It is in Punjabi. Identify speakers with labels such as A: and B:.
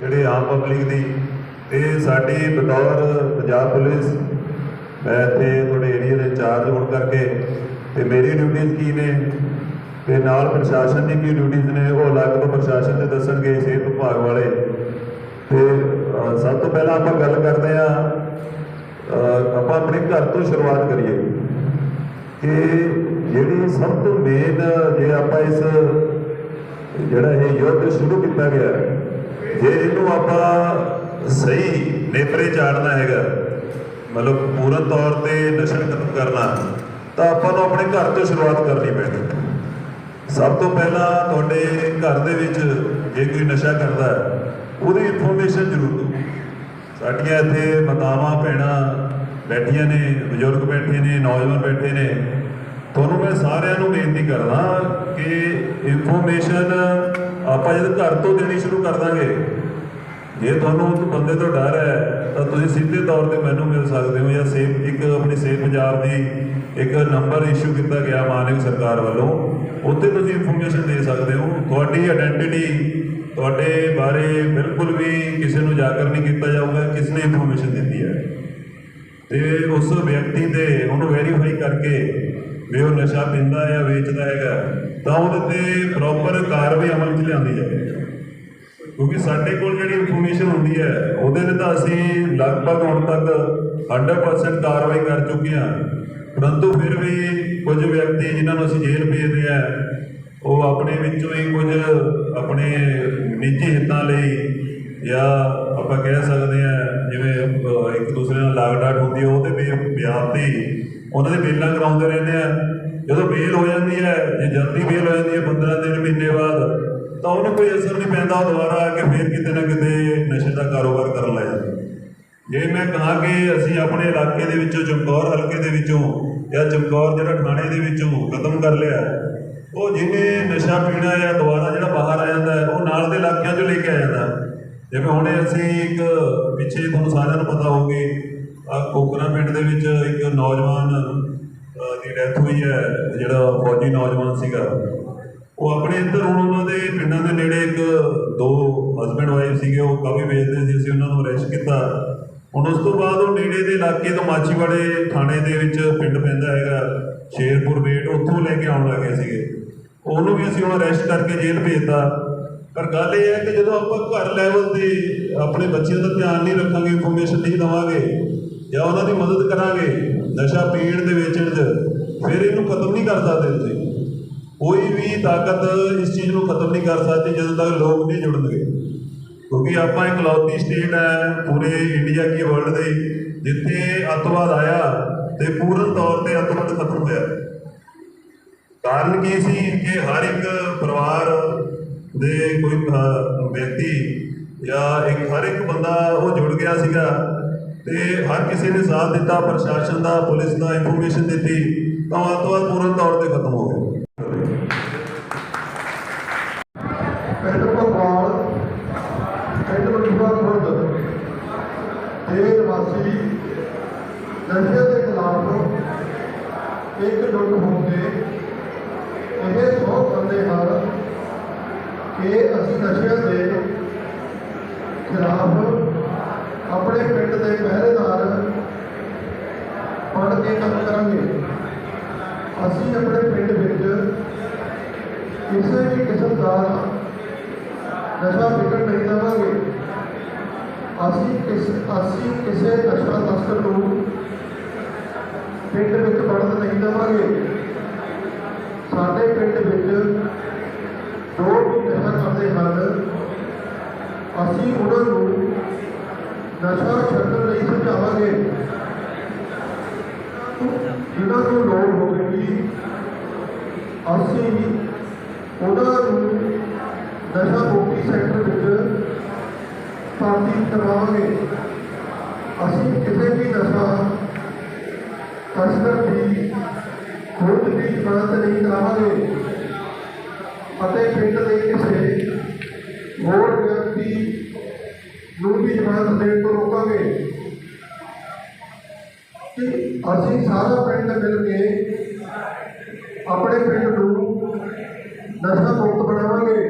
A: ਜਿਹੜੇ ਆਮ ਪਬਲਿਕ ਦੀ, ਤੇ ਸਾਡੀ ਬਤੌਰ ਪੰਜਾਬ ਪੁਲਿਸ, ਮੈਂ ਇੱਥੇ ਤੁਹਾਡੇ ਏਰੀਆ ਦੇ ਇੰਚਾਰਜ ਹੋਣ ਕਰਕੇ, ਤੇ ਮੇਰੀ ਡਿਊਟੀਆਂ ਕੀ ਨੇ? ਤੇ ਨਾਲ ਪ੍ਰਸ਼ਾਸਨ ਦੀ ਕੀ ਡਿਊਟੀਆਂ ਨੇ? ਉਹ ਅਲੱਗ ਤੋਂ ਪ੍ਰਸ਼ਾਸਨ ਦੇ ਦੱਸਣਗੇ, ਸਿਹਤ ਵਿਭਾਗ ਵਾਲੇ। ਤੇ ਸਭ ਤੋਂ ਪਹਿਲਾਂ ਆਪਾਂ ਗੱਲ ਕਰਦੇ ਆ ਆਪਾਂ ਆਪਣੇ ਘਰ ਤੋਂ ਸ਼ੁਰੂਆਤ ਕਰੀਏ। ਕਿ ਜਿਹੜੀ ਸਭ ਤੋਂ ਮੇਨ ਜੇ ਆਪਾਂ ਇਸ, ਜਿਹੜਾ ਇਹ ਯੁੱਧ ਸ਼ੁਰੂ ਕੀਤਾ ਗਿਆ ਜੇ ਇਹਨੂੰ ਆਪਾਂ ਸਹੀ ਨੇਪਰੇ ਚਾੜਨਾ ਹੈਗਾ, ਮਤਲਬ ਪੂਰਨ ਤੌਰ ਤੇ ਨਸ਼ਾ ਖਤਮ ਕਰਨਾ, ਤਾਂ ਆਪਾਂ ਨੂੰ ਆਪਣੇ ਘਰ ਤੋਂ ਸ਼ੁਰੂਆਤ ਕਰਨੀ ਪੈਣੀ ਸਭ ਤੋਂ ਪਹਿਲਾਂ ਤੁਹਾਡੇ ਘਰ ਦੇ ਵਿੱਚ ਜੇ ਕੋਈ ਨਸ਼ਾ ਕਰਦਾ ਉਹਦੀ ਇਨਫੋਰਮੇਸ਼ਨ ਜ਼ਰੂਰ ਦਿਓ। ਸਾਡੀਆਂ ਇੱਥੇ ਮਾਤਾਵਾਂ, ਭੈਣਾਂ ਬੈਠੀਆਂ ਨੇ, ਬਜ਼ੁਰਗ ਬੈਠੇ ਨੇ, ਨੌਜਵਾਨ ਬੈਠੇ ਨੇ। ਤੁਹਾਨੂੰ ਮੈਂ ਸਾਰਿਆਂ ਨੂੰ ਬੇਨਤੀ ਕਰਦਾ ਕਿ ਇਨਫੋਰਮੇਸ਼ਨ ਆਪਾਂ ਜਦ ਘਰ ਤੋਂ ਦੇਣੀ ਸ਼ੁਰੂ ਕਰ ਦਾਂਗੇ, ਜੇ ਤੁਹਾਨੂੰ ਉਸ ਬੰਦੇ ਤੋਂ ਡਰ ਹੈ, ਤਾਂ ਤੁਸੀਂ ਸਿੱਧੇ ਤੌਰ ਤੇ ਮੈਨੂੰ ਮਿਲ ਸਕਦੇ ਹੋ ਜਾਂ ਸੇਵ ਇੱਕ ਆਪਣੀ ਸੇਫ ਪੰਜਾਬ ਦੀ ਇੱਕ ਨੰਬਰ ਇਸ਼ੂ ਕੀਤਾ ਗਿਆ ਮਾਨਯੋਗ ਸਰਕਾਰ ਵੱਲੋਂ, ਉੱਥੇ ਤੁਸੀਂ ਇਨਫੋਰਮੇਸ਼ਨ ਦੇ ਸਕਦੇ ਹੋ। ਤੁਹਾਡੀ ਆਇਡੈਂਟੀਟੀ ਤੁਹਾਡੇ ਬਾਰੇ ਬਿਲਕੁਲ ਵੀ ਕਿਸੇ ਨੂੰ ਜਾਗਰ ਨਹੀਂ ਕੀਤਾ ਜਾਊਗਾ ਕਿਸ ਨੇ ਇਨਫੋਰਮੇਸ਼ਨ ਦਿੱਤੀ ਹੈ। ਤੇ ਉਸ ਵਿਅਕਤੀ ਦੇ ਉਹਨੂੰ ਵੈਰੀਫਾਈ ਕਰਕੇ ਵੀ ਉਹ ਨਸ਼ਾ ਪੀਂਦਾ ਜਾਂ ਵੇਚਦਾ ਹੈਗਾ, ਤਾਂ ਉਹਦੇ ਤੇ ਪ੍ਰੋਪਰ ਕਾਰਵਾਈ ਅਮਲ 'ਚ ਲਿਆਂਦੀ ਜਾਵੇ। ਕਿਉਂਕਿ ਸਾਡੇ ਕੋਲ ਜਿਹੜੀ ਇਨਫੋਰਮੇਸ਼ਨ ਹੁੰਦੀ ਹੈ, ਉਹਦੇ ਤੇ ਤਾਂ ਅਸੀਂ ਲਗਭਗ ਹੁਣ ਤੱਕ 100% ਕਾਰਵਾਈ ਕਰ ਚੁੱਕੇ ਹਾਂ। ਪਰੰਤੂ ਫਿਰ ਵੀ ਕੁਝ ਵਿਅਕਤੀ ਜਿਨ੍ਹਾਂ ਨੂੰ ਅਸੀਂ ਜੇਲ੍ਹ ਭੇਜਦੇ ਆ ਉਹ ਆਪਣੇ ਵਿੱਚੋਂ ਹੀ ਕੁਝ ਆਪਣੇ ਨਿੱਜੀ ਹਿੱਤਾਂ ਲਈ ਜਾਂ ਆਪਾਂ ਕਹਿ ਸਕਦੇ ਆ ਜਿਵੇਂ ਇੱਕ ਦੂਸਰੇ ਨਾਲ ਲਾਗਡਾਟ ਹੁੰਦੀ ਹੈ ਉਹਦੇ ਬੇ- ਬਿਆਨ ਤੇ ਉਹਨਾਂ ਦੇ ਬੇਲਾਂ ਕਰਾਉਂਦੇ ਰਹਿੰਦੇ ਆ। ਜਦੋਂ ਬੇਲ ਹੋ ਜਾਂਦੀ ਹੈ ਜੇ ਜਲਦੀ ਬੇਲ ਹੋ ਜਾਂਦੀ ਹੈ 15 ਦਿਨ ਮਹੀਨੇ ਬਾਅਦ ਤਾਂ ਉਹਨੂੰ ਕੋਈ ਅਸਰ ਨਹੀਂ ਪੈਂਦਾ ਉਹ ਦੁਬਾਰਾ ਆ ਕੇ ਫੇਰ ਕਿਤੇ ਨਾ ਕਿਤੇ ਨਸ਼ੇ ਦਾ ਕਾਰੋਬਾਰ ਕਰਨ ਲੱਗ ਜਾਂਦਾ ਜੇ ਮੈਂ ਕਹਾਂ ਕਿ ਅਸੀਂ ਆਪਣੇ ਇਲਾਕੇ ਦੇ ਵਿੱਚੋਂ ਚਮਕੌਰ ਹਲਕੇ ਦੇ ਵਿੱਚੋਂ ਜਾਂ ਚਮਕੌਰ ਜਿਹੜਾ ਥਾਣੇ ਦੇ ਵਿੱਚੋਂ ਖਤਮ ਕਰ ਲਿਆ ਉਹ ਜਿਹਨੇ ਨਸ਼ਾ ਪੀਣਾ ਜਾਂ ਦੁਬਾਰਾ ਜਿਹੜਾ ਬਾਹਰ ਆ ਜਾਂਦਾ ਹੈ, ਉਹ ਨਾਲ ਦੇ ਇਲਾਕਿਆਂ 'ਚੋਂ ਲੈ ਕੇ ਆ ਜਾਂਦਾ। ਜਿਵੇਂ ਹੁਣੇ ਅਸੀਂ ਇੱਕ ਪਿੱਛੇ ਤੁਹਾਨੂੰ ਸਾਰਿਆਂ ਨੂੰ ਪਤਾ ਹੋਊਗੀ ਆ ਕੋਕਰਾ ਪਿੰਡ ਦੇ ਵਿੱਚ ਇੱਕ ਨੌਜਵਾਨ ਦੀ ਡੈਥ ਹੋਈ ਹੈ, ਜਿਹੜਾ ਫੌਜੀ ਨੌਜਵਾਨ ਸੀਗਾ। ਉਹ ਆਪਣੇ ਇੱਧਰ ਹੁਣ ਉਹਨਾਂ ਦੇ ਪਿੰਡਾਂ ਦੇ ਨੇੜੇ ਇੱਕ ਦੋ ਹਸਬੰਡ ਵਾਈਫ ਸੀਗੇ, ਉਹ ਕਾਫੀ ਵੇਚਦੇ ਸੀ, ਅਸੀਂ ਉਹਨਾਂ ਨੂੰ ਅਰੈਸਟ ਕੀਤਾ। ਹੁਣ ਉਸ ਤੋਂ ਬਾਅਦ ਉਹ ਨੇੜੇ ਦੇ ਇਲਾਕੇ ਤੋਂ ਮਾਚੀਵਾੜੇ ਥਾਣੇ ਦੇ ਵਿੱਚ ਪਿੰਡ ਪੈਂਦਾ ਹੈਗਾ, ਸ਼ੇਰਪੁਰ ਬੇਟ, ਉੱਥੋਂ ਲੈ ਕੇ ਆਉਣ ਲੱਗੇ ਸੀਗੇ। ਉਹਨੂੰ ਵੀ ਅਸੀਂ ਹੁਣ ਅਰੈਸਟ ਕਰਕੇ ਜੇਲ੍ਹ ਭੇਜਤਾ। ਪਰ ਗੱਲ ਇਹ ਹੈ ਕਿ ਜਦੋਂ ਆਪਾਂ ਘਰ ਲੈਵਲ ਤੇ ਆਪਣੇ ਬੱਚਿਆਂ ਦਾ ਧਿਆਨ ਨਹੀਂ ਰੱਖਾਂਗੇ ਇਨਫੋਰਮੇਸ਼ਨ ਨਹੀਂ ਦਵਾਂਗੇ ਜਾਂ ਉਹਨਾਂ ਦੀ ਮਦਦ ਕਰਾਂਗੇ, ਨਸ਼ਾ ਪੀਣ ਦੇ ਵੇਚਣ 'ਚ ਫਿਰ ਇਹਨੂੰ ਖਤਮ ਨਹੀਂ ਕਰ ਸਕਦੇ ਤੁਸੀਂ। ਕੋਈ ਵੀ ਤਾਕਤ ਇਸ ਚੀਜ਼ ਨੂੰ ਖਤਮ ਨਹੀਂ ਕਰ ਸਕਦੀ ਜਦੋਂ ਤੱਕ ਲੋਕ ਨਹੀਂ ਜੁੜਨਗੇ। ਕਿਉਂਕਿ ਆਪਾਂ ਇੱਕ ਸਟੇਟ ਹੈ ਪੂਰੇ ਇੰਡੀਆ ਕੀ ਵਰਲਡ ਦੇ, ਜਿੱਥੇ ਅੱਤਵਾਦ ਆਇਆ ਤੇ ਪੂਰਨ ਤੌਰ ਤੇ ਅੱਤਵਾਦ ਖਤਮ ਹੋਇਆ। ਕਾਰਨ ਕੀ ਸੀ ਕਿ ਹਰ ਇੱਕ ਪਰਿਵਾਰ ਦੇ ਕੋਈ ਵਿਅਕਤੀ ਜਾਂ ਇੱਕ, ਹਰ ਇੱਕ ਬੰਦਾ ਉਹ ਜੁੜ ਗਿਆ ਸੀਗਾ ਤੇ ਹਰ ਕਿਸੇ ਨੇ ਸਾਥ ਦਿੱਤਾ, ਪ੍ਰਸ਼ਾਸਨ ਦਾ, ਪੁਲਿਸ ਦਾ, ਇਨਫੋਰਮੇਸ਼ਨ ਦਿੱਤੀ, ਤਾਂ ਅੱਤਵਾਦ ਪੂਰਨ ਤੌਰ ਤੇ ਖਤਮ ਹੋ ਗਿਆ।
B: ਪਿੰਡ ਭਗਵਾਲ ਪਿੰਡ ਮਜੂਬਾ ਖੁਰਦ ਦੇ ਨਿਵਾਸੀ ਨਸ਼ੇ ਦੇ ਖਿਲਾਫ ਇੱਕ ਜੁਟ ਹੋ ਕੇ ਇਹ ਸੌ ਬੰਦੇ ਹਨ ਕਿ ਅਸੀਂ ਨਸ਼ਿਆਂ ਦੇ ਖਿਲਾਫ ਆਪਣੇ ਪਿੰਡ ਦੇ ਪਹਿਰੇਦਾਰ ਬਣ ਕੰਮ ਕਰਾਂਗੇ। ਅਸੀਂ ਆਪਣੇ ਪਿੰਡ ਵਿੱਚ ਕਿਸੇ ਵੀ ਕਿਸਮ ਦਾ ਨਸ਼ਾ ਵਿਕਣ ਨਹੀਂ ਦੇਵਾਂਗੇ। ਅਸੀਂ ਕਿਸ, ਅਸੀਂ ਕਿਸੇ ਨਸ਼ਾ ਤਸਕਰ ਨੂੰ ਪਿੰਡ ਵਿੱਚ ਵੜਨ ਨਹੀਂ ਦੇਵਾਂਗੇ। ਸਾਡੇ ਪਿੰਡ ਵਿੱਚ ਜੋ ਵੀ ਨਸ਼ਾ ਕਰਦੇ ਹਨ, ਅਸੀਂ ਉਹਨਾਂ ਨੂੰ ਨਸ਼ਾ ਛੱਡਣ ਲਈ ਸਮਝਾਵਾਂਗੇ। ਜਿਨ੍ਹਾਂ ਤੋਂ ਲੋੜ ਹੋਵੇਗੀ, ਅਸੀਂ ਉਹਨਾਂ ਨੂੰ ਨਸ਼ਾ ਮੁਕਤੀ ਸੈਂਟਰ ਵਿੱਚ ਭਰਤੀ ਕਰਵਾਵਾਂਗੇ। ਅਸੀਂ ਕਿਸੇ ਵੀ ਨਸ਼ਾ ਤਸਕਰ ਦੀ ਖੋਜ ਦੀ ਮਦਦ ਨਹੀਂ ਕਰਾਵਾਂਗੇ। ਅਤੇ ਪਿੰਡ ਦੇ ਕਿਸੇ ਹੋਰ ਵਿਅਕਤੀ ਨੂੰ ਵੀ ਜਮਾਨਤ ਦੇਣ ਤੋਂ ਰੋਕਾਂਗੇ। ਅਸੀਂ ਸਾਰਾ ਪਿੰਡ ਮਿਲ ਕੇ ਆਪਣੇ ਪਿੰਡ ਨੂੰ ਨਸ਼ਾ ਮੁਕਤ ਬਣਾਵਾਂਗੇ